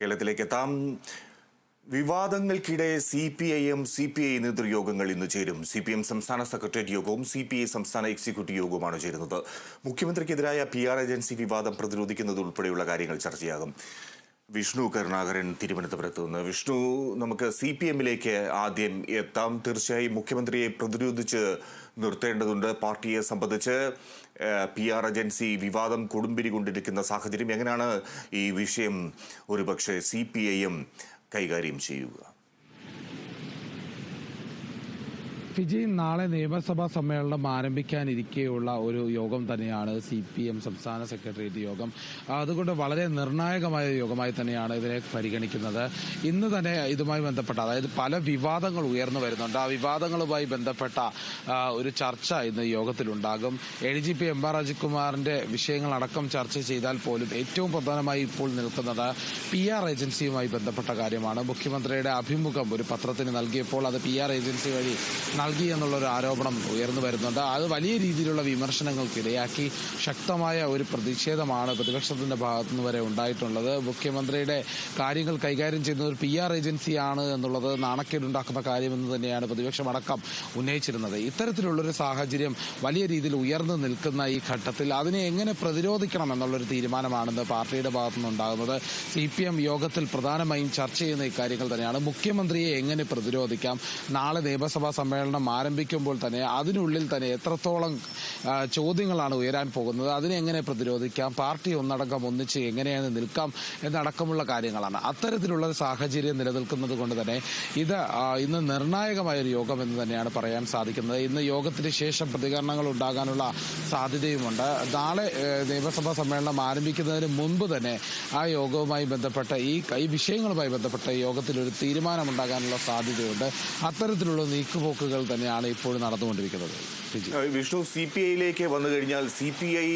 കേരളത്തിലേക്ക് എത്താം വിവാദങ്ങൾക്കിടെ C P I M C P I നേതൃയോഗങ്ങൾ ഇന്ന് ചേരും. സി പി എം സംസ്ഥാന സെക്രട്ടേറിയറ്റ് യോഗവും സി പി ഐ സംസ്ഥാന എക്സിക്യൂട്ടീവ് യോഗവുമാണ് ചേരുന്നത്. മുഖ്യമന്ത്രിക്കെതിരായ പി ആർ ഏജൻസി വിവാദം പ്രതിരോധിക്കുന്നത് ഉൾപ്പെടെയുള്ള കാര്യങ്ങൾ ചർച്ചയാകും. വിഷ്ണു കരുണാകരൻ തിരുവനന്തപുരത്ത് നിന്ന്. വിഷ്ണു നമുക്ക് സി പി എമ്മിലേക്ക് ആദ്യം എത്താം. തീർച്ചയായും മുഖ്യമന്ത്രിയെ പ്രതിരോധിച്ച് നിർത്തേണ്ടതുണ്ട് പാർട്ടിയെ സംബന്ധിച്ച്. പി ആർ ഏജൻസി വിവാദം കൊടുമ്പിരി കൊണ്ടിരിക്കുന്ന സാഹചര്യം എങ്ങനെയാണ് ഈ വിഷയം ഒരുപക്ഷെ സി പി ഐ എം കൈകാര്യം ചെയ്യുക? ഫിജി നാളെ നിയമസഭാ സമ്മേളനം ആരംഭിക്കാനിരിക്കെയുള്ള ഒരു യോഗം തന്നെയാണ് സി പി എം സംസ്ഥാന സെക്രട്ടേറിയറ്റ് യോഗം. അതുകൊണ്ട് വളരെ നിർണായകമായ യോഗമായി തന്നെയാണ് ഇതിനെ പരിഗണിക്കുന്നത്. ഇന്ന് തന്നെ ഇതുമായി ബന്ധപ്പെട്ട അതായത് പല വിവാദങ്ങൾ ഉയർന്നു വരുന്നുണ്ട്. ആ വിവാദങ്ങളുമായി ബന്ധപ്പെട്ട ഒരു ചർച്ച ഇന്ന് യോഗത്തിലുണ്ടാകും. A D G P M R രാജകുമാറിന്റെ വിഷയങ്ങളടക്കം ചർച്ച ചെയ്താൽ പോലും ഏറ്റവും പ്രധാനമായി ഇപ്പോൾ നിൽക്കുന്നത് പി ആർ ഏജൻസിയുമായി ബന്ധപ്പെട്ട കാര്യമാണ്. മുഖ്യമന്ത്രിയുടെ അഭിമുഖം ഒരു പത്രത്തിന് നൽകിയപ്പോൾ അത് പി ആർ ഏജൻസി വഴി നൽകി എന്നുള്ള ഒരു ആരോപണം ഉയർന്നു വരുന്നുണ്ട്. അത് വലിയ രീതിയിലുള്ള വിമർശനങ്ങൾക്കിടയാക്കി ശക്തമായ ഒരു പ്രതിഷേധമാണ് പ്രതിപക്ഷത്തിന്റെ ഭാഗത്തുനിന്ന് വരെ ഉണ്ടായിട്ടുള്ളത്. മുഖ്യമന്ത്രിയുടെ കാര്യങ്ങൾ കൈകാര്യം ചെയ്യുന്ന ഒരു പി ആർ ഏജൻസിയാണ് എന്നുള്ളത് നാണക്കേടുണ്ടാക്കുന്ന കാര്യമെന്ന് തന്നെയാണ് പ്രതിപക്ഷം അടക്കം ഉന്നയിച്ചിരുന്നത്. ഇത്തരത്തിലുള്ളൊരു സാഹചര്യം വലിയ രീതിയിൽ ഉയർന്നു നിൽക്കുന്ന ഈ ഘട്ടത്തിൽ അതിനെ എങ്ങനെ പ്രതിരോധിക്കണം എന്നുള്ളൊരു തീരുമാനമാണെന്ന് പാർട്ടിയുടെ ഭാഗത്തു നിന്നുണ്ടാകുന്നത് സി പി എം യോഗത്തിൽ പ്രധാനമായും ചർച്ച ചെയ്യുന്ന ഇക്കാര്യങ്ങൾ തന്നെയാണ്. മുഖ്യമന്ത്രിയെ എങ്ങനെ പ്രതിരോധിക്കാം? നാളെ നിയമസഭാ സമ്മേളനം ആരംഭിക്കുമ്പോൾ തന്നെ അതിനുള്ളിൽ തന്നെ എത്രത്തോളം ചോദ്യങ്ങളാണ് ഉയരാൻ പോകുന്നത് അതിനെ എങ്ങനെ പ്രതിരോധിക്കാം പാർട്ടി ഒന്നടങ്കം ഒന്നിച്ച് എങ്ങനെയാണ് നിൽക്കാം എന്നടക്കമുള്ള കാര്യങ്ങളാണ്. അത്തരത്തിലുള്ള സാഹചര്യം നിലനിൽക്കുന്നത് കൊണ്ട് തന്നെ ഇത് ഇന്ന് നിർണായകമായ ഒരു യോഗം എന്ന് തന്നെയാണ് പറയാൻ സാധിക്കുന്നത്. ഇന്ന് യോഗത്തിന് ശേഷം പ്രതികരണങ്ങൾ ഉണ്ടാകാനുള്ള സാധ്യതയുമുണ്ട്. നാളെ നിയമസഭാ സമ്മേളനം ആരംഭിക്കുന്നതിന് മുൻപ് തന്നെ ആ യോഗവുമായി ബന്ധപ്പെട്ട ഈ ഈ വിഷയങ്ങളുമായി ബന്ധപ്പെട്ട യോഗത്തിൽ ഒരു തീരുമാനമുണ്ടാകാനുള്ള സാധ്യതയുണ്ട്. അത്തരത്തിലുള്ള നീക്കുപോക്കുകൾ തന്നെയാണ് ഇപ്പോൾ നടന്നുകൊണ്ടിരിക്കുന്നത്. വിഷ്ണു സി പി ഐയിലേക്ക് വന്നു കഴിഞ്ഞാൽ സി പി ഐ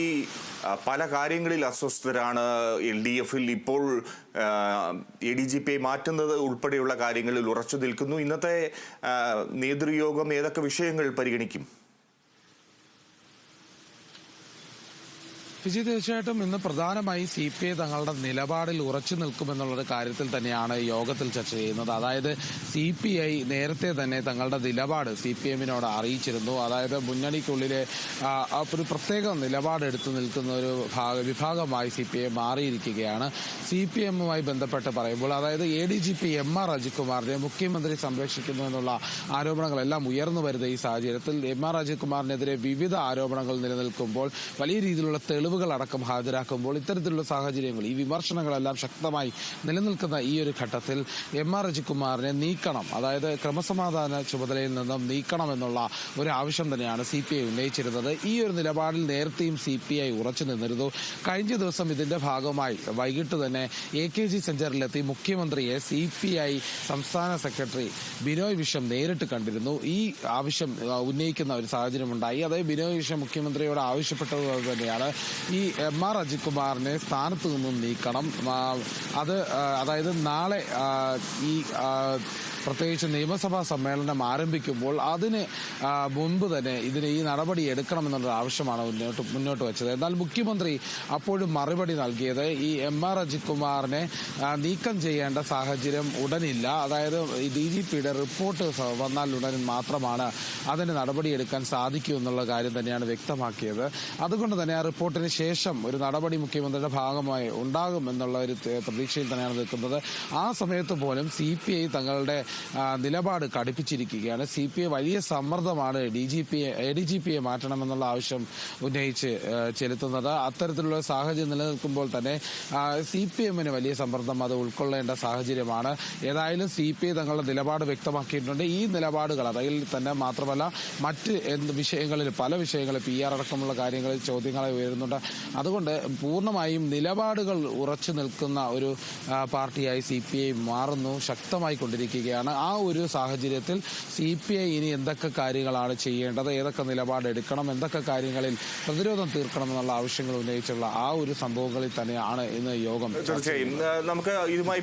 പല കാര്യങ്ങളിൽ അസ്വസ്ഥരാണ്. എൽ ഡി എഫിൽ ഇപ്പോൾ എ ഡി ജി പി മാറ്റുന്നത് ഉൾപ്പെടെയുള്ള കാര്യങ്ങളിൽ ഉറച്ചു നിൽക്കുന്നു. ഇന്നത്തെ നേതൃയോഗം ഏതൊക്കെ വിഷയങ്ങൾ പരിഗണിക്കും? വിജയ് തീർച്ചയായിട്ടും ഇന്ന് പ്രധാനമായി സി പി ഐ തങ്ങളുടെ നിലപാടിൽ ഉറച്ചു നിൽക്കുമെന്നുള്ളൊരു കാര്യത്തിൽ തന്നെയാണ് യോഗത്തിൽ ചർച്ച ചെയ്യുന്നത്. അതായത് സി പി ഐ നേരത്തെ തന്നെ തങ്ങളുടെ നിലപാട് സി പി എമ്മിനോട് അറിയിച്ചിരുന്നു. അതായത് മുന്നണിക്കുള്ളിലെ ഒരു പ്രത്യേക നിലപാട് എടുത്തു നിൽക്കുന്ന ഒരു ഭാഗ വിഭാഗമായി സി പി ഐ മാറിയിരിക്കുകയാണ്. സി പി എമ്മുമായി ബന്ധപ്പെട്ട് പറയുമ്പോൾ അതായത് A D G P M R അജിത്കുമാറിനെ മുഖ്യമന്ത്രി സംരക്ഷിക്കുന്നു എന്നുള്ള ആരോപണങ്ങളെല്ലാം ഉയർന്നു വരുന്ന ഈ സാഹചര്യത്തിൽ എം ആർ അജിത്കുമാറിനെതിരെ വിവിധ ആരോപണങ്ങൾ നിലനിൽക്കുമ്പോൾ വലിയ രീതിയിലുള്ള തെളിവുകൾ അടക്കം ഹാജരാക്കുമ്പോൾ ഇത്തരത്തിലുള്ള സാഹചര്യങ്ങൾ ഈ വിമർശനങ്ങളെല്ലാം ശക്തമായി നിലനിൽക്കുന്ന ഈ ഒരു ഘട്ടത്തിൽ എം ആർ രജികുമാറിനെ നീക്കണം. അതായത് ക്രമസമാധാന ചുമതലയിൽ നിന്നും നീക്കണം എന്നുള്ള ഒരു ആവശ്യം തന്നെയാണ് സി പി ഐ ഉന്നയിച്ചിരുന്നത്. ഈ ഒരു നിലപാടിൽ നേരത്തെയും സി പി ഐ ഉറച്ചു നിന്നിരുന്നു. കഴിഞ്ഞ ദിവസം ഇതിന്റെ ഭാഗമായി വൈകിട്ട് തന്നെ എ കെ ജി സെന്ററിലെത്തി മുഖ്യമന്ത്രിയെ സി പി ഐ സംസ്ഥാന സെക്രട്ടറി ബിനോയ് വിഷം നേരിട്ട് കണ്ടിരുന്നു. ഈ ആവശ്യം ഉന്നയിക്കുന്ന ഒരു സാഹചര്യമുണ്ടായി. അതായത് ബിനോയ് വിഷം മുഖ്യമന്ത്രിയോട് ആവശ്യപ്പെട്ടത് തന്നെയാണ്. ഈ എം ആർ അജിത്കുമാറിനെ സ്ഥാനത്ത് നിന്നും നീക്കണം. അത് അതായത് നാളെ ഈ പ്രത്യേകിച്ച് നിയമസഭാ സമ്മേളനം ആരംഭിക്കുമ്പോൾ അതിന് മുൻപ് തന്നെ ഇതിന് ഈ നടപടി എടുക്കണമെന്നുള്ള ആവശ്യമാണ് മുന്നോട്ട് മുന്നോട്ട് വെച്ചത്. എന്നാൽ മുഖ്യമന്ത്രി അപ്പോഴും മറുപടി നൽകിയത് ഈ എം ആർ അജിത് കുമാറിനെ നീക്കം ചെയ്യേണ്ട സാഹചര്യം ഉടനില്ല. അതായത് ഡി ജി പിയുടെ റിപ്പോർട്ട് വന്നാൽ ഉടൻ മാത്രമാണ് അതിന് നടപടിയെടുക്കാൻ സാധിക്കൂ എന്നുള്ള കാര്യം തന്നെയാണ് വ്യക്തമാക്കിയത്. അതുകൊണ്ട് തന്നെ ആ റിപ്പോർട്ടിന് ശേഷം ഒരു നടപടി മുഖ്യമന്ത്രിയുടെ ഭാഗമായി ഉണ്ടാകും എന്നുള്ള ഒരു പ്രതീക്ഷയിൽ തന്നെയാണ് നിൽക്കുന്നത്. ആ സമയത്ത് പോലും സി പി ഐ തങ്ങളുടെ നിലപാട് കടുപ്പിച്ചിരിക്കുകയാണ്. സി പി ഐ വലിയ സമ്മർദ്ദമാണ് D G P A D G പിയെ മാറ്റണമെന്നുള്ള ആവശ്യം ഉന്നയിച്ച് ചെലുത്തുന്നത്. അത്തരത്തിലുള്ള സാഹചര്യം നിലനിൽക്കുമ്പോൾ തന്നെ സി പി എമ്മിന് വലിയ സമ്മർദ്ദം അത് ഉൾക്കൊള്ളേണ്ട സാഹചര്യമാണ്. ഏതായാലും സി പി ഐ തങ്ങളുടെ നിലപാട് വ്യക്തമാക്കിയിട്ടുണ്ട്. ഈ നിലപാടുകൾ അതിൽ തന്നെ മാത്രമല്ല മറ്റ് എന്ത് വിഷയങ്ങളിൽ പല വിഷയങ്ങളിൽ പി ആർ അടക്കമുള്ള കാര്യങ്ങളിൽ ചോദ്യങ്ങളെ ഉയരുന്നുണ്ട്. അതുകൊണ്ട് പൂർണമായും നിലപാടുകൾ ഉറച്ചു നിൽക്കുന്ന ഒരു പാർട്ടിയായി സി പി ഐ മാറുന്നു ശക്തമായി കൊണ്ടിരിക്കുകയാണ്. ആ ഒരു സാഹചര്യത്തിൽ സി പി ഐ ഇനി എന്തൊക്കെ കാര്യങ്ങളാണ് ചെയ്യേണ്ടത്? ഏതൊക്കെ നിലപാടെടുക്കണം എന്തൊക്കെ കാര്യങ്ങളിൽ പ്രതിരോധം തീർക്കണം എന്നുള്ള ആവശ്യങ്ങൾ ഉന്നയിച്ചുള്ള ആ ഒരു സംഭവങ്ങളിൽ തന്നെയാണ് ഇന്ന് യോഗം തീർച്ചയായും. നമുക്ക് ഇതുമായി